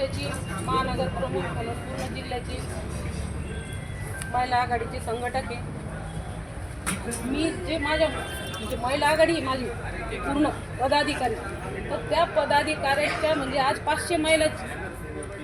पक्षाची महानगर प्रमुख म्हणून पूर्ण जिल्ह्याची महिला आघाडीचे संघटक आहे. मी जे माझ्या म्हणजे महिला आघाडी आहे माझी पूर्ण पदाधिकारी. तर त्या पदाधिकाऱ्याच्या म्हणजे आज पाचशे महिला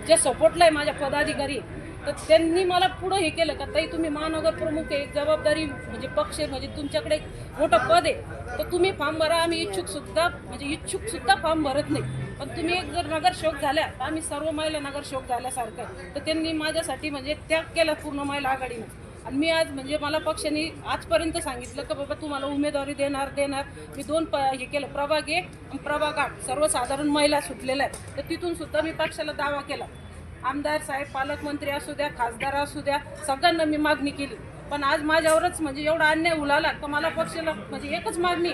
जे सपोर्टला आहे माझ्या पदाधिकारी तर त्यांनी मला पुढं हे केलं का ताई तुम्ही महानगर प्रमुख आहे जबाबदारी म्हणजे पक्ष म्हणजे तुमच्याकडे एक मोठं पद आहे. तर तुम्ही फॉर्म भरा आम्ही इच्छुकसुद्धा म्हणजे इच्छुकसुद्धा फॉर्म भरत नाही. पण तुम्ही एक जर नगरसेवक झाल्या तर आम्ही सर्व महिला नगरसेवक झाल्यासारखं आहे. तर त्यांनी माझ्यासाठी म्हणजे त्याग केला पूर्ण महिला आघाडीनं. आणि मी आज म्हणजे मला पक्षाने आजपर्यंत सांगितलं का बाबा तुम्हाला उमेदवारी देणार देणार. मी दोन प हे केलं प्रभाग एक आणि प्रभाग आठ. सर्वसाधारण महिला सुटलेल्या आहेत. तर तिथून सुद्धा मी पक्षाला दावा केला. आमदार साहेब पालकमंत्री असू द्या खासदार असू द्या सगळ्यांना मी मागणी केली. पण आज माझ्यावरच म्हणजे एवढा अन्याय उलाला का मला पक्षाला म्हणजे एकच मागणी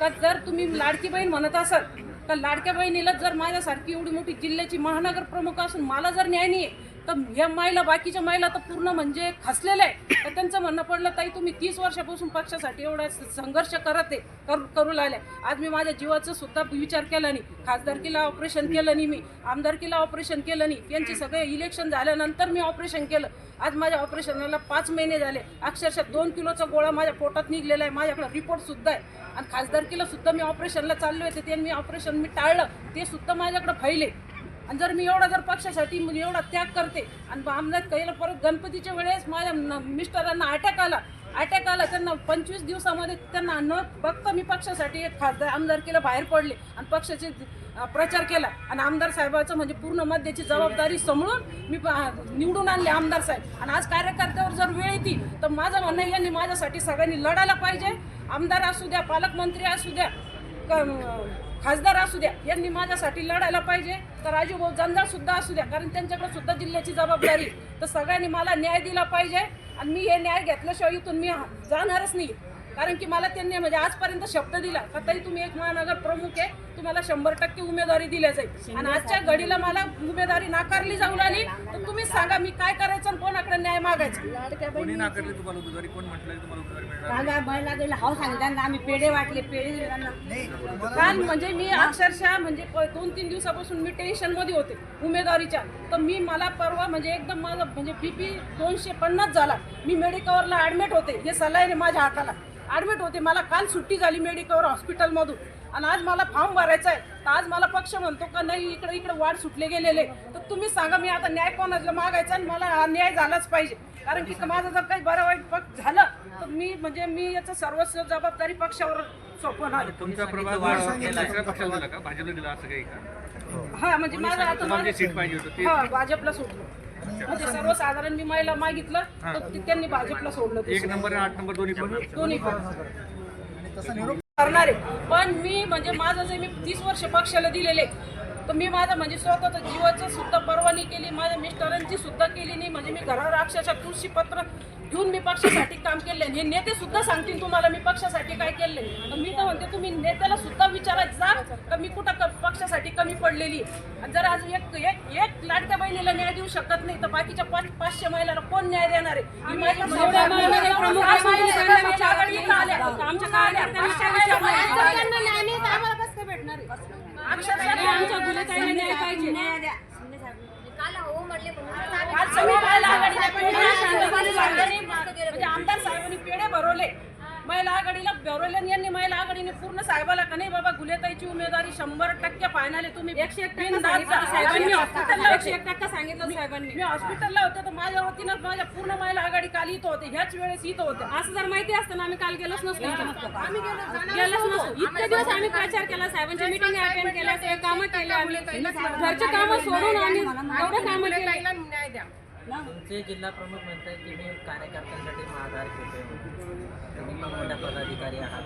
का जर तुम्ही लाडकी बहीण म्हणत असाल तर लाडक्या बहिणीला जर माझ्यासारखी एवढी मोठी जिल्ह्याची महानगर प्रमुख असून मला जर न्याय नाही आहे तर ह्या महिला बाकीच्या माईला तर पूर्ण म्हणजे खसलेलं आहे तर त्यांचं म्हणणं पडलं ताई तुम्ही तीस वर्षापासून पक्षासाठी एवढा संघर्ष करत आहे करू करू लागल्या. आज मी माझ्या जीवाचं सुद्धा विचार केला नाही. खासदारकीला ऑपरेशन केलं नाही मी आमदारकीला ऑपरेशन केलं नाही. त्यांचे सगळे इलेक्शन झाल्यानंतर मी ऑपरेशन केलं. आज माझ्या ऑपरेशनाला पाच महिने झाले. अक्षरशः दोन किलोचा गोळा माझ्या पोटात निघलेला आहे. माझ्याकडे रिपोर्टसुद्धा आहे. आणि खासदारकीला सुद्धा मी ऑपरेशनला चाललो होते ते मी ऑपरेशन मी टाळलं. ते सुद्धा माझ्याकडे फैले आणि जर मी एवढा जर पक्षासाठी एवढा त्याग करते आणि आमदार कैला परत गणपतीच्या वेळेस माझ्या न- मिस्टरांना अटॅक आला. अटॅक आला. त्यांना पंचवीस दिवसामध्ये त्यांना न बघता मी पक्षासाठी एक खासदार आमदारकीला बाहेर पडले. आणि पक्षाचे प्रचार केला. आणि आमदार साहेबाचं म्हणजे पूर्ण मध्याची जबाबदारी समळून मी निवडून आणले आमदार साहेब. आणि आज कार्यकर्त्यावर जर वेळ येते तर माझं म्हणणं आहे, यांनी माझ्यासाठी सगळ्यांनी लढायला पाहिजे. आमदार असू द्या पालकमंत्री असू द्या क- खासदार असू द्या यांनी माझ्यासाठी लढायला पाहिजे. तर राजूभाऊ जंजाळ सुद्धा असू द्या कारण त्यांच्याकडे सुद्धा जिल्ह्याची जबाबदारी तर सगळ्यांनी मला न्याय दिला पाहिजे. आणि मी हे न्याय घेतल्याशिवाय इथून मी जाणारच नाही. कारण की मला त्यांनी म्हणजे आजपर्यंत शब्द दिला. का ताई तुम्ही एक महानगर प्रमुख आहे तुम्हाला शंभर टक्के उमेदवारी दिल्या जाईल. आणि आजच्या घडीला मला उमेदवारी नाकारली जाऊ लागली तर तुम्हीच सांगा मी काय करायचं आणि कोणाकडे न्याय मागायचा? कोणी नाकारली तुम्हाला उमेदवारी? कोण म्हटलं तुम्हाला उमेदवारी मिळणार राजा महिला गेला हाव सांगितलं आम्ही पेढे वाटले पेढे दिले काल म्हणजे मी अक्षरशः म्हणजे प- दोन तीन दिवसापासून मी टेन्शनमध्ये होते उमेदवारीच्या. तर मी मला परवा म्हणजे एकदम माझा म्हणजे बीपी दोनशे पन्नास झाला. मी मेडिकवरला ॲडमिट होते हे सलाईने माझ्या हाताला. ॲडमिट होते मला काल सुट्टी झाली मेडिकवर हॉस्पिटलमधून. आणि आज मला फॉर्म भरायचा आहे. तर आज मला पक्ष म्हणतो का नाही इकडे इकडे वाढ सुटले गेलेले. तर तुम्ही सांगा मी आता न्याय कोणाला मागायचा आणि मला हा न्याय झालाच पाहिजे. कारण की माझं जर काही बरं वाईट पक्ष झालं तर मी म्हणजे मी याचं सर्वस्व जबाबदारी पक्षावर सोपवणार तुमचा हा म्हणजे माझं आता हा भाजपला सोडलं म्हणजे सर्वसाधारण मी महिला मागितलं तर ते- त्यांनी भाजपला सोडलं ते एक नंबर आणि आठ नंबर दोन्ही पण. दोन्ही पण. करणार आहे. पण मी म्हणजे माझं जे मी तीस वर्ष पक्षाला दिलेले तर मी माझं म्हणजे स्वतःचं जीवाचं सुद्धा परवानी केली माझ्या मिस्टरांची सुद्धा केली नाही. म्हणजे मी घरावर अक्षरशः तुळशी पत्र घेऊन मी पक्षासाठी काम केले हे नेते सुद्धा सांगतील तुम्हाला मी पक्षासाठी काय केले तर मी तर म्हणते तुम्ही नेत्याला सुद्धा विचारायचं जा का मी कुठं पक्षासाठी कमी पडलेली. जर आज एक एक एक लाडक्या बहिणीला न्याय देऊ शकत नाही तर बाकीच्या पाच पाचशे महिलांना कोण न्याय देणार आहे? ही महिला आघाडीला म्हणजे आमदार साहेबांनी पेढे भरवले. महिला आघाडीला भरवले यांनी महिला आघाडीने पूर्ण साहेबाला का नाही बाबा गुलेताईची उमेदवारी शंभर टक्के फायनल तुम्ही एकशे एक साहेबांनी हॉस्पिटलला एकशे एक टक्का सांगितलं साहेबांनी. मी हॉस्पिटलला होते तर माझ्या वतीनं माझ्या पूर्ण महिला आघाडी काल इथं होते. ह्याच वेळेस इथं होते. असं जर माहिती असतं ना आम्ही काल गेलोच नसतो. गेलोच नसतो. इतके दिवस आम्ही प्रचार केला साहेबांची मिटिंग अटेंड केल्या कामं केले आम्ही. घरचे कामं सोडून आम्ही एवढं कामं केली. तुमचे जिल्हा प्रमुख म्हणतात की मी कार्यकर्त्यांसाठी माघार घेते तुम्ही पण मोठ्या पदाधिकारी आहात.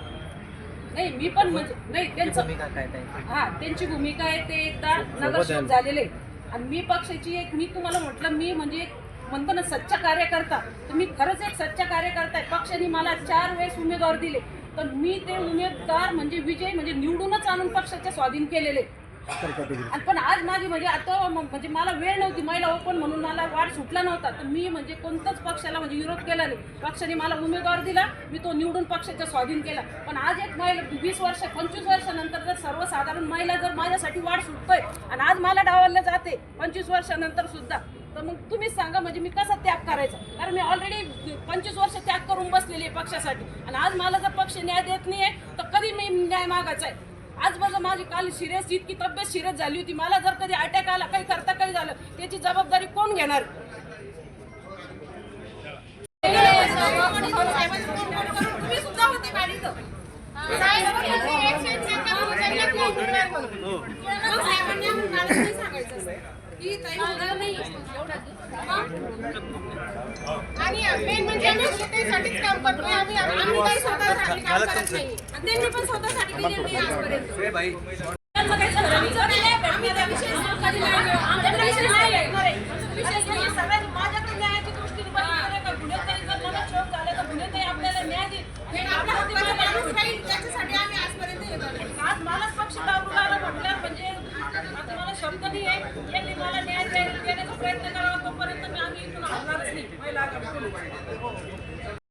नाही मी पण म्हणजे नाही त्यांचं भूमिका काय त्यांची हा त्यांची भूमिका आहे ते एकदा नगरसेवक झालेले. आणि मी पक्षाची एक मी तुम्हाला म्हटलं मी म्हणजे एक म्हणतो ना सच्चा कार्यकर्ता. तर मी खरंच एक सच्चा कार्यकर्ता आहे. पक्षाने मला चार वेळेस उमेदवार दिले. तर मी ते उमेदवार म्हणजे विजय म्हणजे निवडूनच आणून पक्षाच्या स्वाधीन केलेले. पण आज माझी म्हणजे आता म्हणजे मला वेळ नव्हती. महिला ओपन म्हणून मला वाढ सुटला नव्हता. तर मी म्हणजे कोणत्याच पक्षाला म्हणजे विरोध केला नाही. पक्षाने मला उमेदवार दिला. मी तो निवडून पक्षाच्या स्वाधीन केला. पण आज एक महिला वीस वर्ष पंचवीस वर्षानंतर जर सर्वसाधारण महिला जर माझ्यासाठी वाढ सुटतोय आणि आज मला डावललं जाते पंचवीस वर्षानंतर सुद्धा तर मग तुम्हीच सांगा म्हणजे मी कसा त्याग करायचा? कारण मी ऑलरेडी पंचवीस वर्ष त्याग करून बसलेली आहे पक्षासाठी. आणि आज मला जर पक्ष न्याय देत नाहीये तर कधी मी न्याय मागायचा आहे? आज माझं माझी काल सिरियस इतकी तब्येत सिरियस झाली होती. मला जर कधी अटॅक आला काही करता काही झालं त्याची जबाबदारी कोण घेणार? तुम्ही सुद्धा होते गाडीत. आणि मेन म्हणजे आम्ही जनतेसाठीच काम करतोय आम्ही आम्ही काही स्वतःसाठी काम करत नाही. आणि त्यांनी पण स्वतःसाठी केलेलं नाही आजपर्यंत. आम्ही त्या विषयी सहकारी नाही आहे. आमच्याकडे विषय नाही आहे. विषय नाही. सगळ्यांनी माझ्याकडे न्यायाच्या दृष्टीने बघितलं नाही का? गुन्हेगारी जर मला शोध झाला तर गुन्हेगारी आपल्याला न्याय देईल. हे आपल्या हक्काचं माणूस राहील. त्याच्यासाठी आम्ही आजपर्यंत हे करतो. आज मलाच पक्ष दाबून आला म्हटल्यावर म्हणजे आता मला शब्द नाही आहे यांनी मला न्याय द्यायला- देण्याचा प्रयत्न करावा तोपर्यंत मी आम्ही इथून हलणारच नाही महिला आघाडीकडून.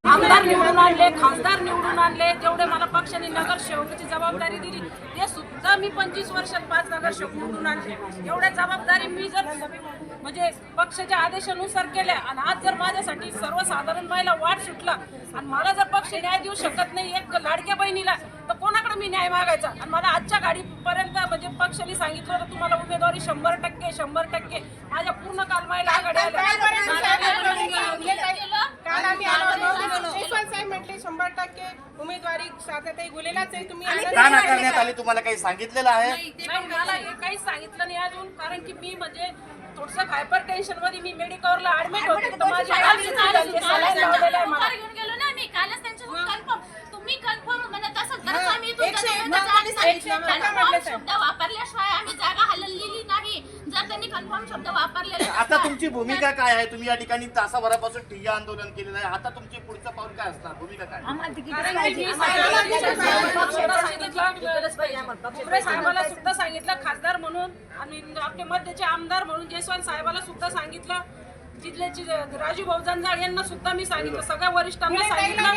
आमदार निवडून आणले खासदार निवडून आणले जेवढे मला पक्षाने नगरसेवकाची जबाबदारी दिली ते सुद्धा मी पंचवीस वर्षात पाच नगरसेवक निवडून आणले. एवढ्या जबाबदारी मी जर म्हणजे पक्षाच्या आदेशानुसार केल्या आणि आज जर माझ्यासाठी सर्वसाधारण महिला वाट सुटला आणि मला जर पक्ष न्याय देऊ शकत नाही एक लाडक्या बहिणीला तर कोणाकडे मी न्याय मागायचा? आणि मला आजच्या गाडीपर्यंत म्हणजे पक्षाने सांगितलं तर तुम्हाला उमेदवारी शंभर टक्के शंभर टक्के माझ्या पूर्ण कालमाईला आघाडी आल्या आम्ही आलो होतो यशवंत साहेब म्हटले शंभर टक्के उमेदवारी साधाताई गुलेलाच आहे तुम्ही का नाकारण्यात आली तुम्हाला काही सांगितलेलं आहे नाही मला हे काहीच सांगितलं नाही अजून कारण की मी म्हणजे थोडस हायपर टेन्शनमध्ये मी मेडिकलला ऍडमिट होते तर माझी हालत झाली. ते saline लावलेलं आहे मला. घेऊन गेलो ना आम्ही कालच त्यांच्यासोबत कन्फर्म तुम्ही कन्फर्म म्हणजे आम्ही इथून एकशे एक जातो. म्हटलं साहेब. शब्द वापरल्याशिवाय आम्ही जागा त्यांनी कन्फर्म शब्द वापरलेले आता तुमची भूमिका काय आहे? तुम्ही या ठिकाणी तासाभरापासून ठिय्या आंदोलन केलेलं आहे. आता तुमची पुढचं पाऊल काय असणार? भूमिका काय? सुद्धा सांगितलं फुले साहेबाला सुद्धा सांगितलं खासदार म्हणून. आणि आपले मध्यचे आमदार म्हणून जयस्वाल साहेबाला सुद्धा सांगितलं. जिल्ह्याचे राजू भाऊ जंजाळ यांना सुद्धा मी सांगितलं. सगळ्या वरिष्ठांना सांगितलं.